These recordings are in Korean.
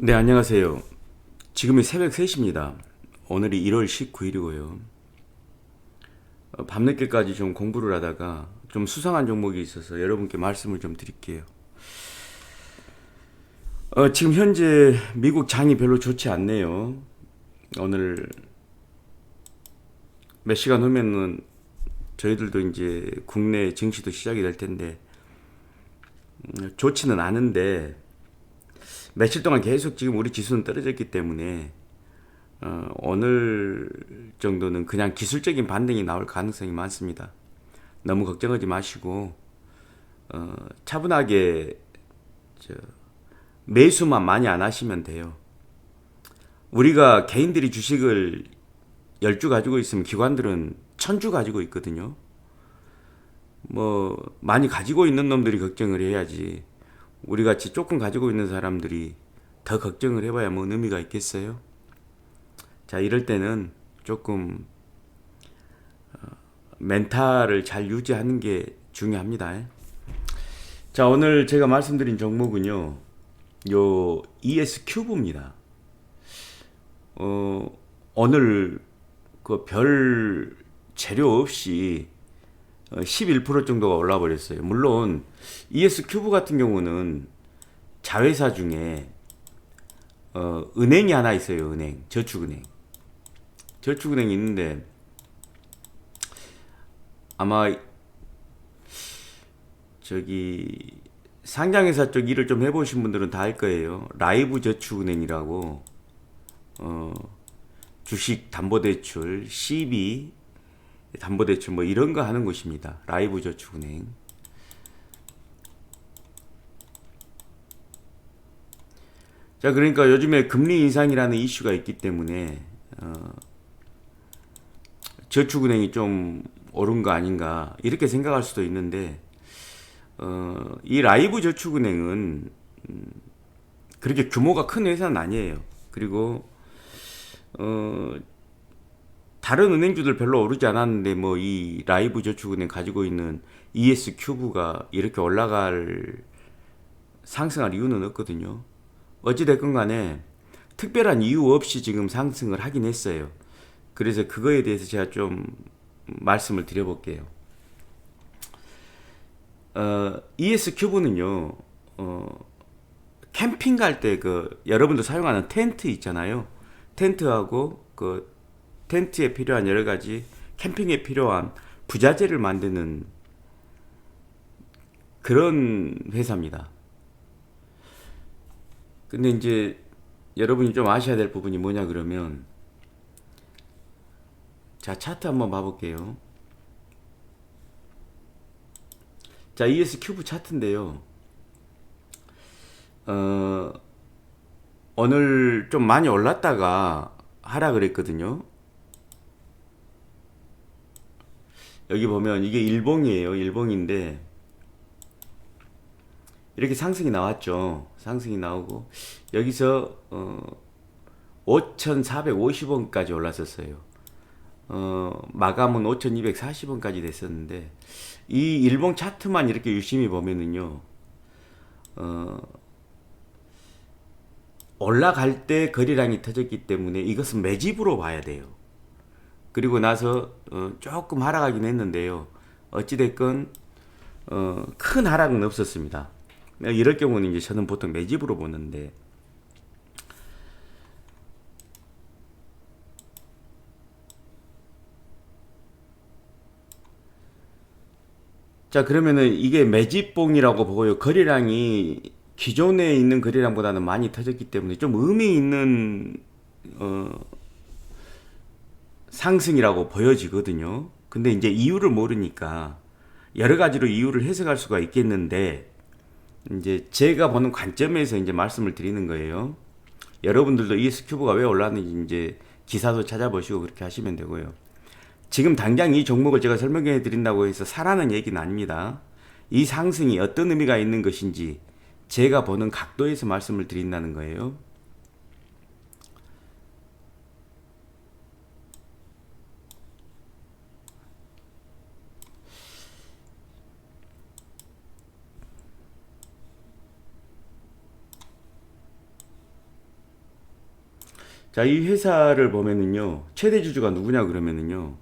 네, 안녕하세요. 지금이 새벽 3시입니다. 오늘이 1월 19일이고요. 어, 밤늦게까지 좀 공부를 하다가 좀 수상한 종목이 있어서 여러분께 말씀을 좀 드릴게요. 어, 지금 현재 미국 장이 별로 좋지 않네요. 오늘 몇 시간 후면은 저희들도 이제 국내 증시도 시작이 될 텐데 음, 좋지는 않은데 며칠 동안 계속 지금 우리 지수는 떨어졌기 때문에 어, 오늘 정도는 그냥 기술적인 반등이 나올 가능성이 많습니다. 너무 걱정하지 마시고 어, 차분하게 저, 매수만 많이 안 하시면 돼요. 우리가 개인들이 주식을 10주 가지고 있으면 기관들은 1000주 가지고 있거든요. 뭐 많이 가지고 있는 놈들이 걱정을 해야지 우리 같이 조금 가지고 있는 사람들이 더 걱정을 해봐야 뭔 의미가 있겠어요? 자, 이럴 때는 조금 어, 멘탈을 잘 유지하는 게 중요합니다. 자, 오늘 제가 말씀드린 종목은요, 요 ES 큐브입니다. 어, 오늘 그 별 재료 없이 11% 정도가 올라 버렸어요. 물론 ES 큐브 같은 경우는 자회사 중에 어, 은행이 하나 있어요. 은행, 저축은행. 저축은행이 있는데 아마 저기 상장회사 쪽 일을 좀 해보신 분들은 다 알 거예요. 라이브 저축은행이라고 어, 주식 담보대출, CB 담보대출 뭐 이런 거 하는 곳입니다. 라이브 저축은행. 자, 그러니까 요즘에 금리 인상이라는 이슈가 있기 때문에 어, 저축은행이 좀 옳은 거 아닌가 이렇게 생각할 수도 있는데 어, 이 라이브 저축은행은 음, 그렇게 규모가 큰 회사는 아니에요. 그리고 어, 다른 은행주들 별로 오르지 않았는데 뭐 이 라이브 저축은행 가지고 있는 ES 큐브가 이렇게 올라갈 상승할 이유는 없거든요. 어찌됐건 간에 특별한 이유 없이 지금 상승을 하긴 했어요. 그래서 그거에 대해서 제가 좀 말씀을 드려볼게요. 어, ES 큐브는요, 어, 캠핑 갈 때 그 여러분도 사용하는 텐트 있잖아요. 텐트하고 그 텐트에 필요한 여러 가지 캠핑에 필요한 부자재를 만드는 그런 회사입니다. 근데 이제 여러분이 좀 아셔야 될 부분이 뭐냐 그러면 자 차트 한번 봐볼게요. 자 ES 큐브 차트인데요. 어 오늘 좀 많이 올랐다가 하락을 했거든요. 여기 보면 이게 일봉이에요. 일봉인데 이렇게 상승이 나왔죠. 상승이 나오고 여기서 어 5,450원까지 올랐었어요. 어 마감은 5,240원까지 됐었는데 이 일봉 차트만 이렇게 유심히 보면은요. 어 올라갈 때 거래량이 터졌기 때문에 이것은 매집으로 봐야 돼요. 그리고 나서 어, 조금 하락하긴 했는데요. 어찌됐건 어, 큰 하락은 없었습니다. 이럴 경우는 이제 저는 보통 매집으로 보는데 자 그러면은 이게 매집봉이라고 보고요. 거래량이 기존에 있는 거래량보다는 많이 터졌기 때문에 좀 의미 있는 어, 상승이라고 보여지거든요. 근데 이제 이유를 모르니까 여러 가지로 이유를 해석할 수가 있겠는데 이제 제가 보는 관점에서 이제 말씀을 드리는 거예요. 여러분들도 ES 큐브가 왜 올랐는지 이제 기사도 찾아보시고 그렇게 하시면 되고요. 지금 당장 이 종목을 제가 설명해 드린다고 해서 사라는 얘기는 아닙니다. 이 상승이 어떤 의미가 있는 것인지 제가 보는 각도에서 말씀을 드린다는 거예요. 자, 이 회사를 보면은요, 최대 주주가 누구냐 그러면은요,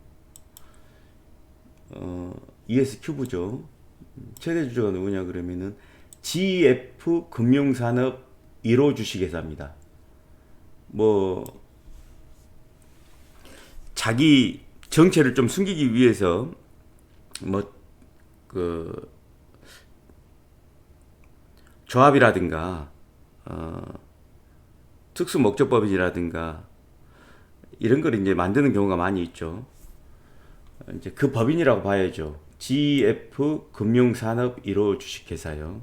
어, ES 큐브죠. 최대 주주가 누구냐 그러면은 GF 금융산업 1호 주식회사입니다. 뭐 자기 정체를 좀 숨기기 위해서 뭐 그 조합이라든가 어, 특수 목적법인이라든가 이런 걸 이제 만드는 경우가 많이 있죠. 이제 그 법인이라고 봐야죠. GF 금융산업 1호 주식회사요.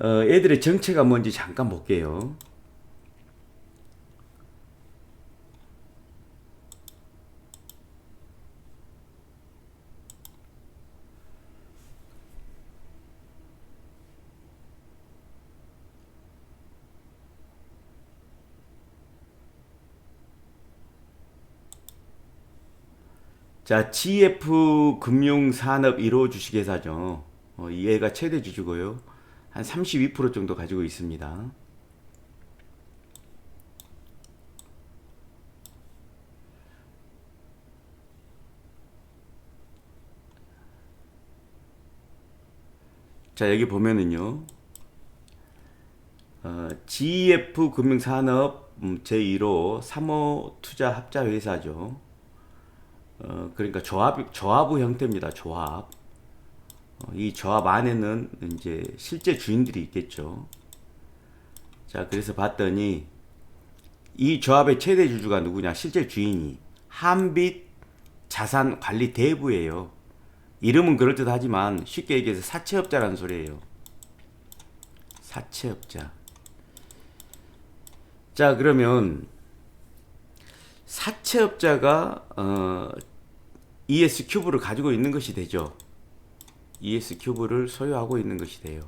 어, 애들의 정체가 뭔지 잠깐 볼게요. 자, GF 금융산업 1호 주식회사죠. 어, 이 애가 최대 주주고요. 한 32% 정도 가지고 있습니다. 자, 여기 보면은요. 어, GF 금융산업 음, 제1호 3호 투자 합자 회사죠. 어, 그러니까 조합, 조합의 형태입니다. 조합. 어, 이 조합 안에는 이제 실제 주인들이 있겠죠. 자, 그래서 봤더니 이 조합의 최대 주주가 누구냐? 실제 주인이 한빛 자산 관리 대부예요. 이름은 그럴듯하지만 쉽게 얘기해서 사채업자라는 소리예요. 사채업자. 자, 그러면 사채업자가 어, ES 큐브를 가지고 있는 것이 되죠. ES 큐브를 소유하고 있는 것이 돼요.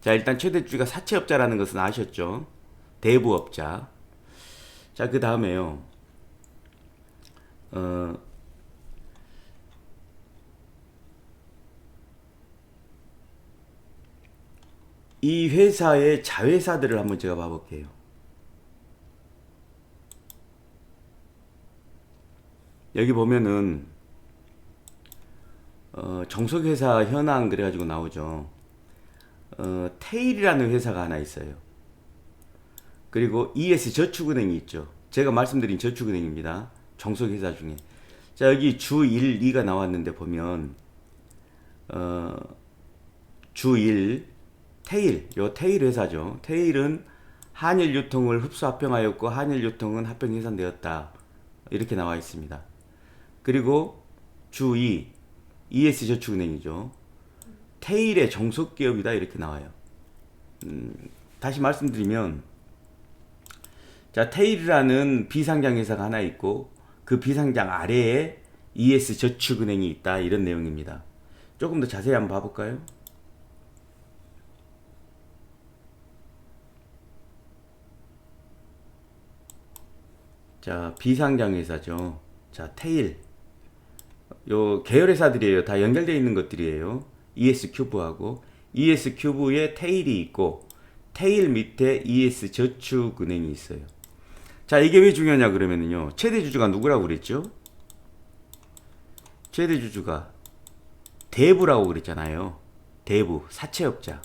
자, 일단 최대주가 사채업자라는 것은 아셨죠? 대부업자. 자, 그 다음에요. 어, 이 회사의 자회사들을 한번 제가 봐볼게요. 여기 보면은 어, 정속회사 현황 그래가지고 나오죠. 어, 테일이라는 회사가 하나 있어요. 그리고 ES 저축은행이 있죠. 제가 말씀드린 저축은행입니다. 정속회사 중에. 자 여기 주 1, 2가 나왔는데 보면 어, 주 1, 테일, 요 테일 회사죠. 테일은 한일 유통을 흡수 합병하였고 한일 유통은 합병 해산되었다. 이렇게 나와 있습니다. 그리고 주 2, ES저축은행이죠. 테일의 정속 기업이다 이렇게 나와요. 음, 다시 말씀드리면 자 테일이라는 비상장 회사가 하나 있고 그 비상장 아래에 ES저축은행이 있다 이런 내용입니다. 조금 더 자세히 한번 봐 볼까요? 자 비상장 회사죠. 자 테일 요 계열 회사들이에요. 다 연결되어 있는 것들이에요. ES 큐브하고 ES 큐브에 테일이 있고 테일 밑에 ES 저축은행이 있어요. 자, 이게 왜 중요하냐 그러면은요. 최대 주주가 누구라고 그랬죠? 최대 주주가 대부라고 그랬잖아요. 대부 사채업자.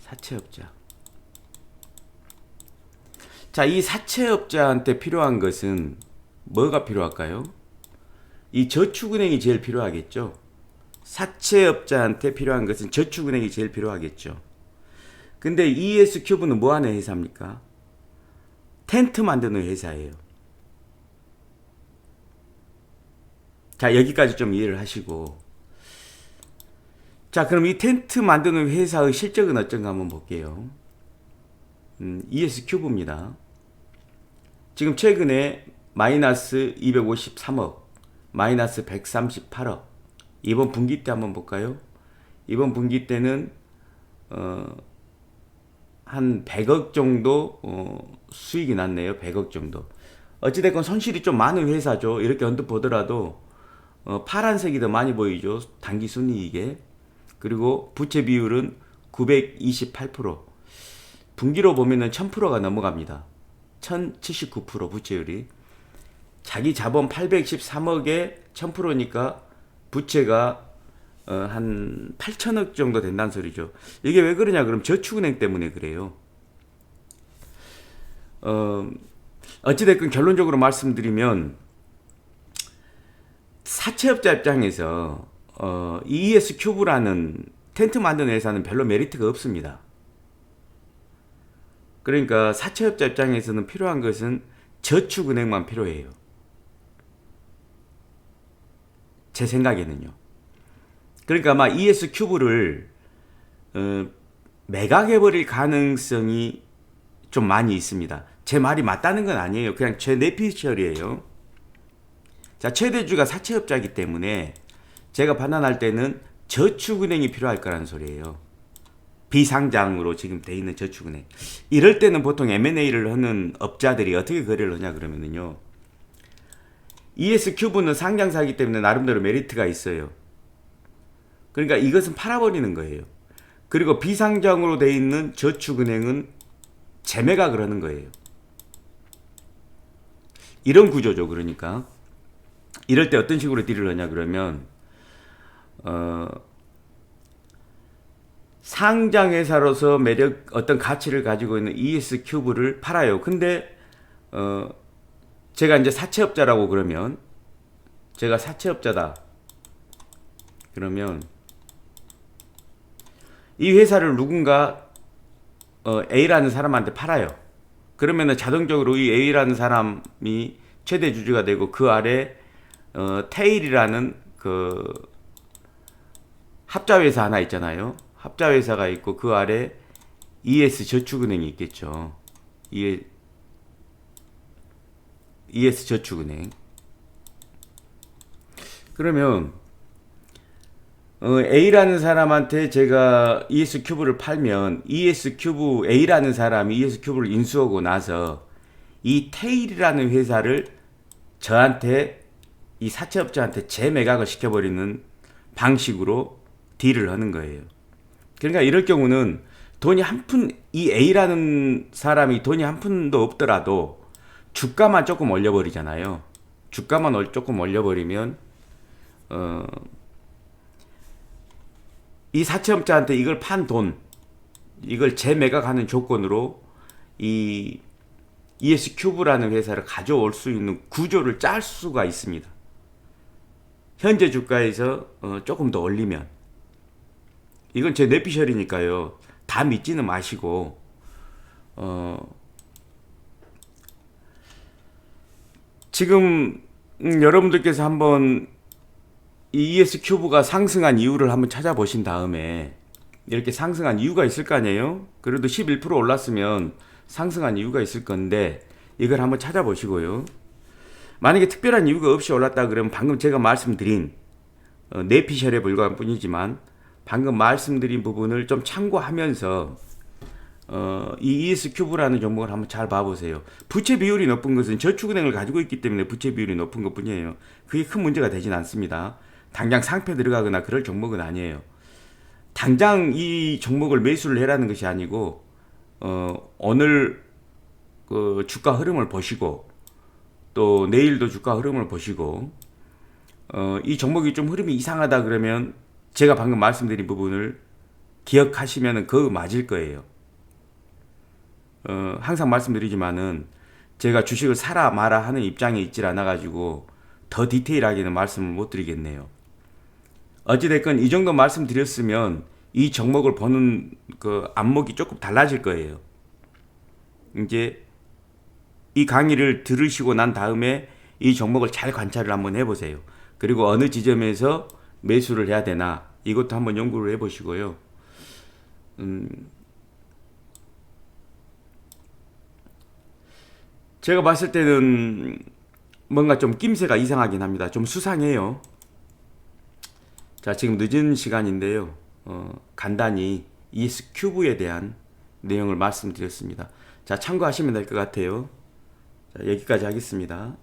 사채업자. 자, 이 사채업자한테 필요한 것은 뭐가 필요할까요? 이 저축은행이 제일 필요하겠죠. 사채업자한테 필요한 것은 저축은행이 제일 필요하겠죠. 근데 ES 큐브는 뭐 하는 회사입니까? 텐트 만드는 회사예요. 자, 여기까지 좀 이해를 하시고. 자, 그럼 이 텐트 만드는 회사의 실적은 어쩐가 한번 볼게요. 음, ES 큐브입니다. 지금 최근에 마이너스 253억, 마이너스 138억. 이번 분기 때 한번 볼까요? 이번 분기 때는 어, 한 100억 정도 어, 수익이 났네요. 100억 정도. 어찌됐건 손실이 좀 많은 회사죠. 이렇게 언뜻 보더라도 어, 파란색이 더 많이 보이죠. 단기 순이익에. 그리고 부채 비율은 928%. 분기로 보면은 1000%가 넘어갑니다. 1079% 부채율이. 자기 자본 813억에 1000%니까 부채가 어, 한 8천억 정도 된다는 소리죠. 이게 왜 그러냐? 그럼 저축은행 때문에 그래요. 어, 어찌됐건 결론적으로 말씀드리면 사채업자 입장에서 어, ES 큐브라는 텐트 만드는 회사는 별로 메리트가 없습니다. 그러니까 사채업자 입장에서는 필요한 것은 저축은행만 필요해요. 제 생각에는요. 그러니까 아마 ES 큐브를 어, 매각해버릴 가능성이 좀 많이 있습니다. 제 말이 맞다는 건 아니에요. 그냥 제 내피셜이에요. 자, 최대주가 사채업자이기 때문에 제가 판단할 때는 저축은행이 필요할 거라는 소리예요. 비상장으로 지금 돼 있는 저축은행. 이럴 때는 보통 M&A를 하는 업자들이 어떻게 거래를 하냐 그러면은요. ES 큐브는 상장사이기 때문에 나름대로 메리트가 있어요. 그러니까 이것은 팔아버리는 거예요. 그리고 비상장으로 돼 있는 저축은행은 재매가 그러는 거예요. 이런 구조죠. 그러니까 이럴 때 어떤 식으로 딜을 하냐 그러면 어, 상장 회사로서 매력 어떤 가치를 가지고 있는 ES 큐브를 팔아요. 근데 어, 제가 이제 사채업자라고 그러면 제가 사채업자다. 그러면 이 회사를 누군가 어, A라는 사람한테 팔아요. 그러면은 자동적으로 이 A라는 사람이 최대 주주가 되고 그 아래 어, 테일이라는 그 합자 회사 하나 있잖아요. 합자 회사가 있고 그 아래 ES 저축은행이 있겠죠. ES, ES 저축은행. 그러면 어, A라는 사람한테 제가 ES 큐브를 팔면 ES 큐브 A라는 사람이 ES 큐브를 인수하고 나서 이 테일이라는 회사를 저한테 이 사채업자한테 재매각을 시켜버리는 방식으로 딜을 하는 거예요. 그러니까 이럴 경우는 돈이 한 푼, 이 A라는 사람이 돈이 한 푼도 없더라도 주가만 조금 올려버리잖아요. 주가만 얼- 조금 올려버리면, 어, 이 사채업자한테 이걸 판 돈, 이걸 재매각하는 조건으로 이 ES 큐브라는 회사를 가져올 수 있는 구조를 짤 수가 있습니다. 현재 주가에서 어, 조금 더 올리면 이건 제 내피셜이니까요. 다 믿지는 마시고 어, 지금 음, 여러분들께서 한번 이 ES 큐브가 상승한 이유를 한번 찾아보신 다음에 이렇게 상승한 이유가 있을 거 아니에요? 그래도 11% 올랐으면 상승한 이유가 있을 건데 이걸 한번 찾아보시고요. 만약에 특별한 이유가 없이 올랐다 그러면 방금 제가 말씀드린 어, 내피셜에 불과한 뿐이지만 방금 말씀드린 부분을 좀 참고하면서 어, 이 ES 큐브라는 종목을 한번 잘 봐보세요. 부채 비율이 높은 것은 저축은행을 가지고 있기 때문에 부채 비율이 높은 것 뿐이에요. 그게 큰 문제가 되진 않습니다. 당장 상패 들어가거나 그럴 종목은 아니에요. 당장 이 종목을 매수를 해라는 것이 아니고 어, 오늘 그 주가 흐름을 보시고 또 내일도 주가 흐름을 보시고 어, 이 종목이 좀 흐름이 이상하다 그러면 제가 방금 말씀드린 부분을 기억하시면 그 맞을 거예요. 어, 항상 말씀드리지만은 제가 주식을 사라 마라 하는 입장에 있질 않아 가지고 더 디테일하게는 말씀을 못 드리겠네요. 어찌됐건 이 정도 말씀드렸으면 이 종목을 보는 그 안목이 조금 달라질 거예요. 이제 이 강의를 들으시고 난 다음에 이 종목을 잘 관찰을 한번 해보세요. 그리고 어느 지점에서 매수를 해야 되나 이것도 한번 연구를 해보시고요. 음, 제가 봤을 때는 뭔가 좀 낌새가 이상하긴 합니다. 좀 수상해요. 자, 지금 늦은 시간인데요. 어, 간단히 ES 큐브에 대한 내용을 말씀드렸습니다. 자, 참고하시면 될 것 같아요. 자, 여기까지 하겠습니다.